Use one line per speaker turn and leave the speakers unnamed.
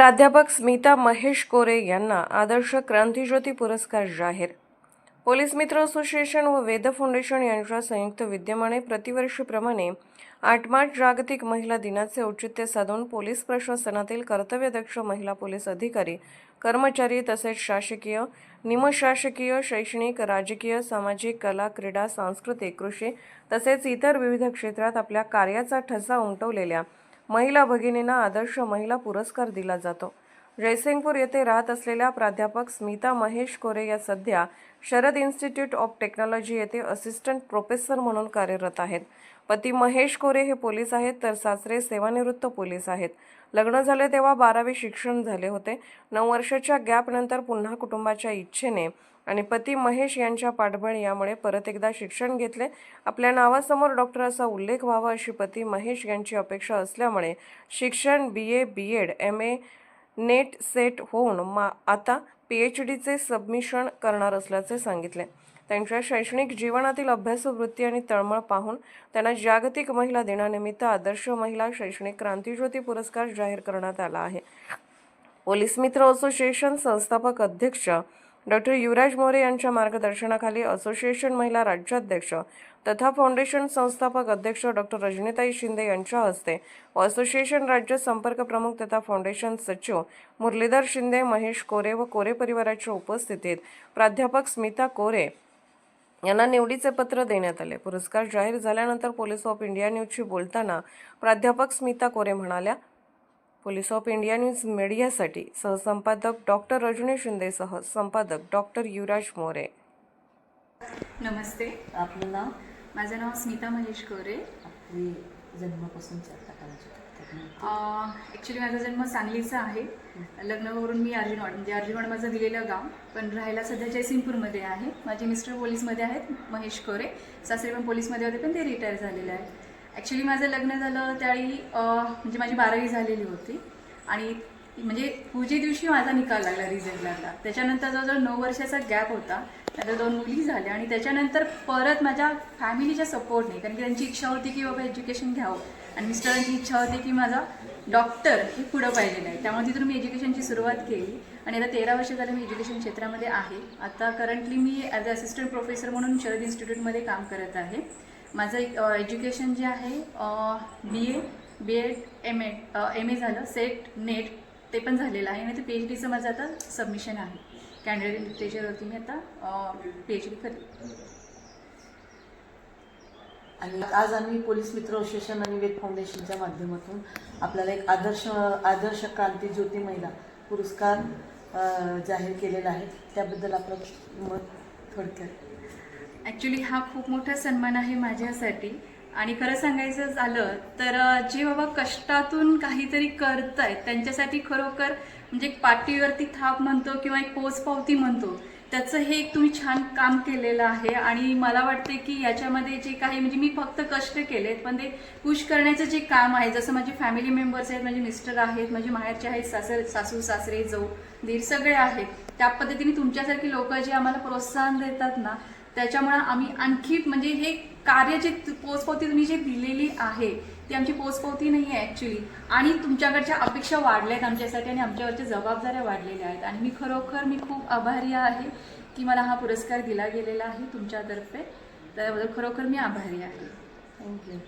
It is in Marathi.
प्राध्यापक स्मिता महेश कोरे यांना आदर्श क्रांतीज्योती पुरस्कार जाहीर. पोलीस मित्र असोसिएशन व वेद फाउंडेशन यांच्या संयुक्त विद्यमाने प्रतिवर्षीप्रमाणे आठ मार्च जागतिक महिला दिनाचे औचित्य साधून पोलीस प्रशासनातील कर्तव्यदक्ष महिला पोलीस अधिकारी कर्मचारी तसेच शासकीय निमशासकीय शैक्षणिक राजकीय सामाजिक कला क्रीडा सांस्कृतिक कृषी तसेच इतर विविध क्षेत्रात आपल्या कार्याचा ठसा उमटवलेल्या महिला भगिनींना आदर्श महिला पुरस्कार दिला जातो. जयसिंगपूर येथे राहत असलेल्या प्राध्यापक स्मिता महेश कोरे या सध्या शरद इन्स्टिट्यूट ऑफ टेक्नॉलॉजी येथे असिस्टंट प्रोफेसर म्हणून कार्यरत आहेत. पती महेश कोरे हे पोलीस आहेत तर सासरे सेवानिवृत्त पोलीस आहेत. लग्न झाले तेव्हा बारावी शिक्षण झाले होते. नऊ वर्षाच्या गॅपनंतर पुन्हा कुटुंबाच्या इच्छेने आणि पती महेश यांच्या पाठबळ यामुळे परत एकदा शिक्षण घेतले. आपल्या नावासमोर डॉक्टर असा उल्लेख व्हावा अशी पती महेश यांची अपेक्षा असल्यामुळे शिक्षण B A B Ed M A NET SET होऊन मा आता पी एच डीचे सबमिशन करणार असल्याचे सांगितले. त्यांच्या शैक्षणिक जीवनातील अभ्यासवृत्ती आणि तळमळ पाहून त्यांना जागतिक महिला दिनानिमित्त आदर्श महिला शैक्षणिक क्रांतीज्योती पुरस्कार जाहीर करण्यात आला आहे. पोलीस मित्र असोसिएशन संस्थापक अध्यक्ष डॉक्टर युवराज मोरे यांच्या मार्गदर्शनाखाली असोसिएशन महिला राज्याध्यक्ष तथा फाउंडेशन संस्थापक अध्यक्ष डॉक्टर रजनीताई शिंदे यांच्या हस्ते व असोसिएशन राज्य संपर्क प्रमुख तथा फाउंडेशन सचिव मुरलीधर शिंदे महेश कोरे व कोरे परिवाराच्या उपस्थितीत प्राध्यापक स्मिता कोरे यांना निवडीचे पत्र देण्यात आले. पुरस्कार जाहीर झाल्यानंतर पोलीस ऑफ इंडिया न्यूजशी बोलताना प्राध्यापक स्मिता कोरे म्हणाल्या पोलीस ऑफ इंडिया न्यूज मीडियासाठी सहसंपादक डॉक्टर रजनी शिंदेसह संपादक डॉक्टर युवराज मोरे.
नमस्ते.
आपलं नाव?
माझं नाव स्मिता महेश कोरे.
आपली आतापर्यंत
ॲक्च्युली माझा जन्म सांगलीचा आहे. लग्नावरून मी अर्जुनवाड म्हणजे अर्जुनवाड माझं दिलेलं गाव पण राहायला सध्या जयसिंगपूरमध्ये आहे. माझे मिस्टर पोलीसमध्ये आहेत महेश कोरे. सासरे पण पोलीसमध्ये होते पण ते रिटायर झालेले आहेत. ॲक्च्युली माझं लग्न झालं त्यावेळी म्हणजे माझी बारावी झालेली होती. आणि म्हणजे पूजे दिवशी माझा निकाल लागला रिझल्ट लागला. त्याच्यानंतर जवळजवळ नऊ वर्षाचा गॅप होता. त्यानंतर दोन मुली झाल्या आणि त्याच्यानंतर परत माझ्या फॅमिलीच्या सपोर्टने कारण की त्यांची इच्छा होती की बाबा एज्युकेशन घ्यावं. आणि मिस्टरांची इच्छा होती की माझा डॉक्टर हे पुढं पाहिजे नाही. त्यामुळे तिथून मी एज्युकेशनची सुरुवात केली. आणि आता तेरा वर्ष झालं मी एज्युकेशन क्षेत्रामध्ये आहे. आता करंटली मी ॲज अ असिस्टंट प्रोफेसर म्हणून शरद इन्स्टिट्यूटमध्ये काम करत आहे. माझं एक एज्युकेशन जे आहे B A B Ed M Ed M A झालं सेट नेट ते पण झालेलं आहे. आणि ते पी एच डीचं माझं आता सबमिशन आहे. कॅन्डिडेट लिटरेचरवरती मी आता पी एच डी करते
आणि आज आम्ही पोलीस मित्र असोसिएशन आणि वेद फाउंडेशनच्या माध्यमातून आपल्याला एक आदर्श आदर्श क्रांती ज्योती महिला पुरस्कार जाहीर केलेला आहे. त्याबद्दल आपलं मत थोडक्यात.
ॲक्च्युली हा खूप मोठा सन्मान आहे माझ्यासाठी. आणि खरं सांगायचं झालं तर जे बाबा कष्टातून काहीतरी करत आहेत त्यांच्यासाठी खरोखर म्हणजे एक पाठीवरती थाप म्हणतो किंवा एक पोचपावती म्हणतो त्याचं हे एक तुम्ही छान काम केलेलं आहे. आणि मला वाटते की याच्यामध्ये जे काही म्हणजे मी फक्त कष्ट केलेत पण ते पुश करण्याचं जे काम आहे जसं माझे फॅमिली मेंबर्स आहेत माझे मिस्टर आहेत माझे माहेरचे आहेत सासर सासू सासरे जाऊ दीर सगळे आहेत त्या पद्धतीने तुमच्यासारखी लोक जे आम्हाला प्रोत्साहन देतात ना त्याच्यामुळे आम्ही आणखी म्हणजे हे कार्य जे पोचपावती तुम्ही जे दिलेली आहे ती आमची पोचपावती नाही आहे ॲक्च्युली आणि तुमच्याकडच्या अपेक्षा वाढल्या आहेत आमच्यासाठी आणि आमच्यावरच्या जबाबदाऱ्या वाढलेल्या आहेत. आणि मी खरोखर मी खूप आभारी आहे की मला हा पुरस्कार दिला गेलेला आहे तुमच्यातर्फे. त्याबद्दल खरोखर मी आभारी आहे.
थँक्यू